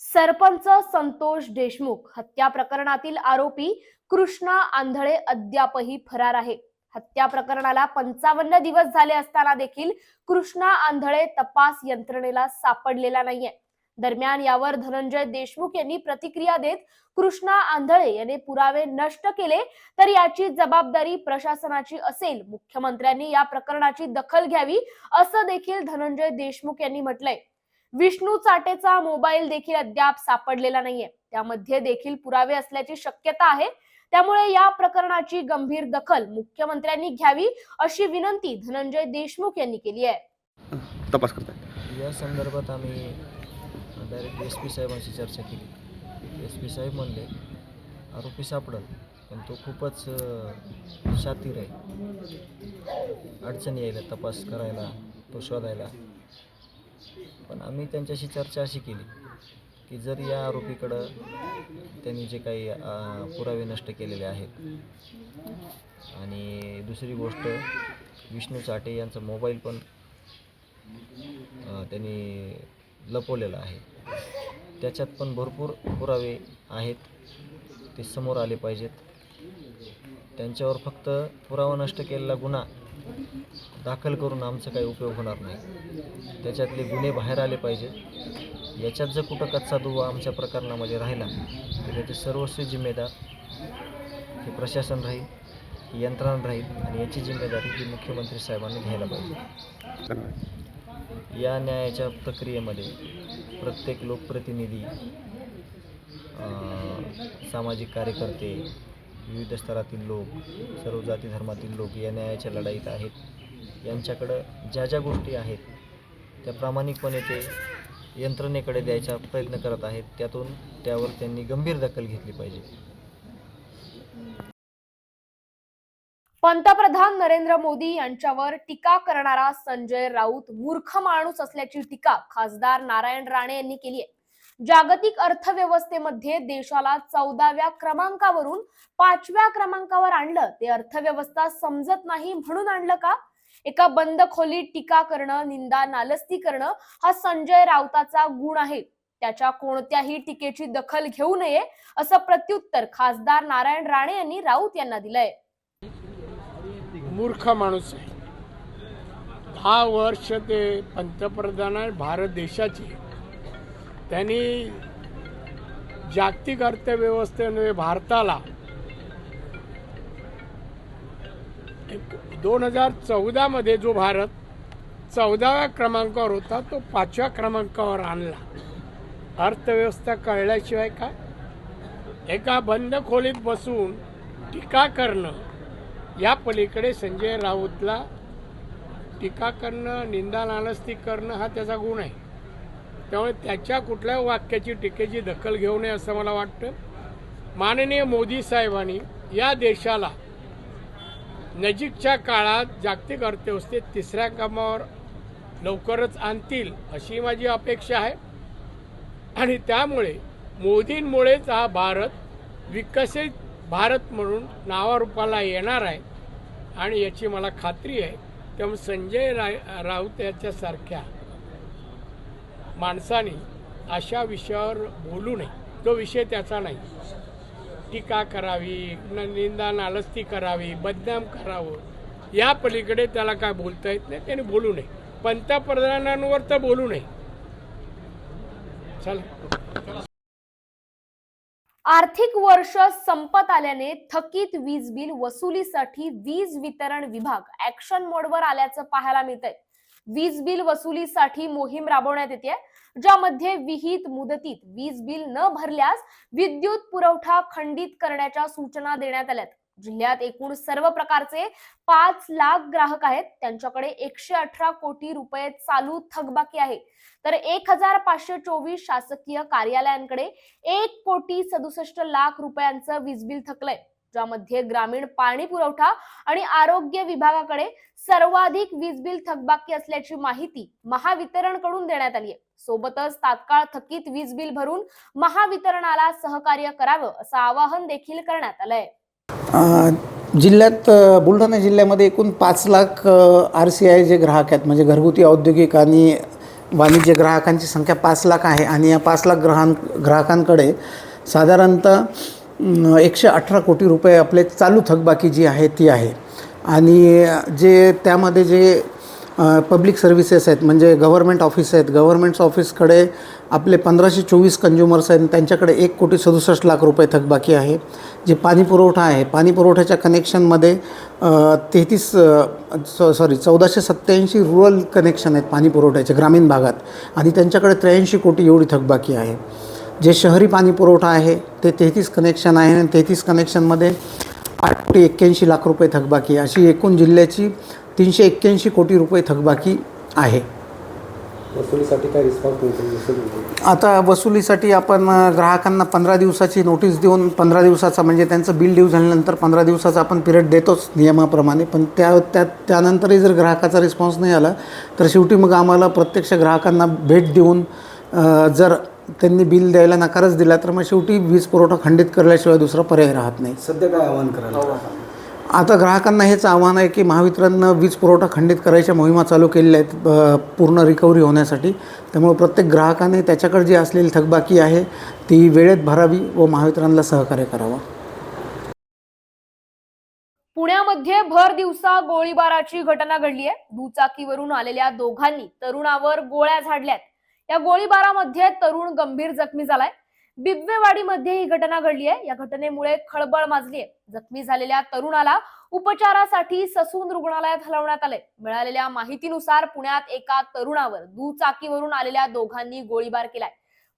सरपंच संतोष देशमुख हत्या प्रकरणातील आरोपी कृष्णा आंधळे अद्यापही फरार आहे. हत्या प्रकरणाला पंचावन्न दिवस झाले असताना देखील कृष्णा आंधळे तपास यंत्रणेला सापडलेला नाहीये. दरम्यान यावर धनंजय देशमुख यांनी प्रतिक्रिया देत कृष्णा आंधळे यांनी पुरावे नष्ट केले तर याची जबाबदारी प्रशासनाची असेल. मुख्यमंत्र्यांनी या प्रकरणाची दखल घ्यावी असं देखील धनंजय देशमुख यांनी म्हटलंय. विष्णू चाटेचा मोबाईल देखील अद्याप सापडलेला नाहीये. त्यामध्ये देखील पुरावे असल्याची शक्यता आहे. त्यामुळे या प्रकरणाची गंभीर दखल मुख्यमंत्र्यांनी घ्यावी अशी विनंती धनंजय देशमुख यांनी केली आहे. तपास या संदर्भात आम्ही डायरेक्ट एस पी साहेबांशी चर्चा केली. एस पी साहेब म्हणले आरोपी सापडल पण तो खूपच शातीर आहे. अडचणी यायला तपास करायला तो शोधायला पण आम्ही त्यांच्याशी चर्चा अशी केली की जर या आरोपीकडं त्यांनी जे काही पुरावे नष्ट केलेले आहेत आणि दुसरी गोष्ट विष्णू चाटे यांचा मोबाईल पण त्यांनी लपवलेला आहे. त्याच्यात पण भरपूर पुरावे आहेत ते समोर आले पाहिजेत. त्यांच्यावर फक्त पुरावा नष्ट केलेला गुन्हा दाखल करून आमचा काही उपयोग होणार नाही. त्याच्यातले गुन्हे बाहेर आले पाहिजेत. याच्यात जर कुठं कच्चा दुवा आमच्या प्रकरणामध्ये राहिला तर त्याचे सर्वस्वी जिम्मेदार हे प्रशासन राहील ही यंत्रणा राहील आणि याची जिम्मेदारी ही मुख्यमंत्री साहेबांनी घ्यायला पाहिजे. या न्यायाच्या प्रक्रियेमध्ये प्रत्येक लोकप्रतिनिधी सामाजिक कार्यकर्ते विविध स्तरातील लोक सर्व जाती धर्मातील लोक या न्यायाच्या लढाईत आहेत. यांच्याकडं ज्या ज्या गोष्टी आहेत त्या प्रामाणिकपणे ते यंत्रणेकडे द्यायचा प्रयत्न करत आहेत. त्यातून त्यावर त्यांनी गंभीर दखल घेतली पाहिजे. पंतप्रधान नरेंद्र मोदी यांच्यावर टीका करणारा संजय राऊत मूर्ख माणूस असल्याची टीका खासदार नारायण राणे यांनी केली आहे. जागतिक अर्थव्यवस्थेमध्ये देशाला चौदाव्या क्रमांकावरून पाचव्या क्रमांकावर आणलं. ते अर्थव्यवस्था समजत नाही म्हणून आणलं का? एका बंद खोलीत टीका करणं निंदा नालस्ती करणं हा संजय राऊताचा गुण आहे. त्याच्या कोणत्याही टीकेची दखल घेऊ नये असं प्रत्युत्तर खासदार नारायण राणे यांनी राऊत यांना दिलंय. मूर्ख माणूस आहे. दहा वर्ष ते पंतप्रधान आहे भारत देशाचे त्यांनी जागतिक अर्थव्यवस्थेने भारताला दोन हजार चौदामध्ये जो भारत चौदाव्या क्रमांकावर होता तो पाचव्या क्रमांकावर आणला. अर्थव्यवस्था कळल्याशिवाय काय एका बंद खोलीत बसून टीका करणं या पलीकडे संजय राऊतला टीका करणं निंदा नालस्ती करणं हा त्याचा गुण आहे. त्यामुळे त्याच्या कुठल्या वाक्याची टीकेची दखल घेऊ नये असं मला वाटतं. माननीय मोदी साहेबांनी या देशाला नजीकच्या काळात जागतिक अर्थव्यवस्थेत तिसऱ्या क्रमावर लवकरच आणतील अशी माझी अपेक्षा आहे. आणि त्यामुळे मोदींमुळेच हा भारत विकसित भारत म्हणून नावारूपाला येणार आहे. आणि याची मला खात्री आहे. त्यामुळे संजय राय राऊत याच्यासारख्या माणसाने अशा विषयावर बोलू नये. तो विषय त्याचा नाही. टीका करावी न- निंदा नालस्ती करावी बदनाम करावं. या पलीकडे त्याला काय बोलता येत नाही त्याने बोलू नये. पंतप्रधानांवर तर बोलू नये. चला. आर्थिक वर्ष संपत आल्याने थकीत वीज बिल वसुलीसाठी वीज वितरण विभाग ऍक्शन मोडवर आल्याचं पाहायला मिळतंय. वीज बिल वसुलीसाठी मोहीम राबवण्यात येते. ज्यामध्ये विहित मुदतीत वीज बिल न भरल्यास विद्युत पुरवठा खंडित करण्याच्या सूचना देण्यात आल्यात. जिल्ह्यात एकूण सर्व प्रकारचे पाच लाख ग्राहक आहेत. त्यांच्याकडे एकशे अठरा कोटी रुपये चालू थकबाकी आहे. तर एक हजार पाचशे चोवीस शासकीय कार्यालयांकडे एक कोटी सदुसष्ट लाख रुपयांचं वीज बिल थकलंय. ज्यामध्ये ग्रामीण पाणी पुरवठा आणि आरोग्य विभागाकडे सर्वाधिक वीज बिल थकबाकी असल्याची माहिती महावितरणकडून देण्यात आली आहे सोबतच तात्काळ थकीत वीज बिल भरून महावितरणाला सहकार्य करावं असं आवाहन देखील करण्यात आलंय. जिल्ह्यात बुलढाणा जिल्ह्यामध्ये एकूण पाच लाख आर सी आय जे ग्राहक आहेत. म्हणजे घरगुती औद्योगिक आणि वाणिज्य ग्राहकांची संख्या पाच लाख आहे. आणि या पाच लाख ग्राहक ग्राहकांकडे साधारणतः एकशे अठरा कोटी रुपये आपले चालू थकबाकी जी आहे ती आहे. आणि जे त्यामध्ये जे पब्लिक सर्व्हिसेस आहेत म्हणजे गव्हर्मेंट ऑफिस आहेत गव्हर्मेंट्स ऑफिसकडे आपले पंधराशे चोवीस कंझ्युमर्स आहेत त्यांच्याकडे एक कोटी सदुसष्ट लाख रुपये थकबाकी आहे. जे पाणी पुरवठा आहे पाणी पुरवठ्याच्या कनेक्शनमध्ये तेहतीस सॉरी चौदाशे सत्त्याऐंशी रुरल कनेक्शन आहेत पाणी पुरवठ्याचे ग्रामीण भागात. आणि त्यांच्याकडे त्र्याऐंशी कोटी एवढी थकबाकी आहे. जे शहरी पाणी पुरवठा आहे ते तेहतीस कनेक्शन आहे आणि तेहतीस कनेक्शनमध्ये आठ कोटी एक्क्याऐंशी लाख रुपये थकबाकी. अशी एकूण जिल्ह्याची तीनशे एक्क्याऐंशी कोटी रुपये थकबाकी आहे. वसुलीसाठी काय रिस्पॉन्स आता वसुलीसाठी आपण ग्राहकांना पंधरा दिवसाची नोटीस देऊन पंधरा दिवसाचा म्हणजे त्यांचं बिल ड्यू झाल्यानंतर पंधरा दिवसाचा आपण पिरियड देतोच नियमाप्रमाणे. पण त्या त्या त्यानंतरही जर ग्राहकाचा रिस्पॉन्स नाही आला तर शेवटी मग आम्हाला प्रत्यक्ष ग्राहकांना भेट देऊन जर त्यांनी बिल द्यायला नकारच दिला तर मग शेवटी वीज पुरवठा खंडित करल्याशिवाय दुसरा पर्याय राहत नाही. सध्या काय आव्हान करायला आता ग्राहकांना हेच आव्हान आहे की महावितरणनं वीज पुरवठा खंडित करायच्या मोहिमा चालू केलेल्या आहेत पूर्ण रिकव्हरी होण्यासाठी. त्यामुळे प्रत्येक ग्राहकाने त्याच्याकडे जी असलेली थकबाकी आहे ती वेळेत भरावी व महावितरणला सहकार्य करावं. पुण्यामध्ये भर दिवसा गोळीबाराची घटना घडली आहे. दुचाकीवरून आलेल्या दोघांनी तरुणावर गोळ्या झाडल्यात. या गोळीबारामध्ये तरुण गंभीर जखमी झालाय. बिबवेवाडीमध्ये ही घटना घडली आहे. या घटनेमुळे खळबळ माजली आहे जखमी झालेल्या तरुणाला उपचारासाठी ससून रुग्णालयात हलवण्यात आले मिळालेल्या माहितीनुसार पुण्यात एका तरुणावर दुचाकीवरून आलेल्या दोघांनी गोळीबार केलाय.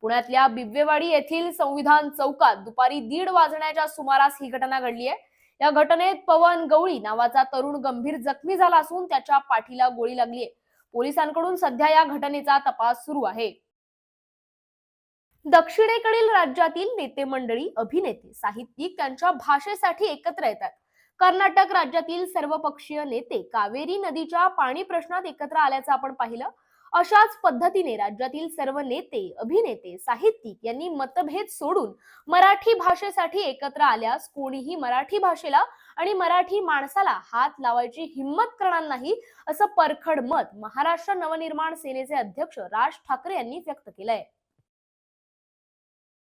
पुण्यातल्या बिबवेवाडी येथील संविधान चौकात दुपारी दीड वाजण्याच्या सुमारास ही घटना घडली आहे. या घटनेत पवन गवळी नावाचा तरुण गंभीर जखमी झाला असून त्याच्या पाठीला गोळी लागली आहे पोलिसांकडून सध्या या घटनेचा तपास सुरू आहे. दक्षिणेकडील राज्यातील नेते मंडळी अभिनेते साहित्यिक त्यांच्या भाषेसाठी एकत्र येतात. कर्नाटक राज्यातील सर्वपक्षीय नेते कावेरी नदीच्या पाणी प्रश्नात एकत्र आल्याचं आपण पाहिलं. अशाच पद्धतीने राज्यातील सर्व नेते अभिनेते साहित्यिक यांनी मतभेद सोडून मराठी भाषेसाठी एकत्र आल्यास कोणीही मराठी भाषेला आणि मराठी माणसाला हात लावायची हिंमत करणार नाही असं परखड मत महाराष्ट्र नवनिर्माण सेनेचे अध्यक्ष राज ठाकरे यांनी व्यक्त केलंय.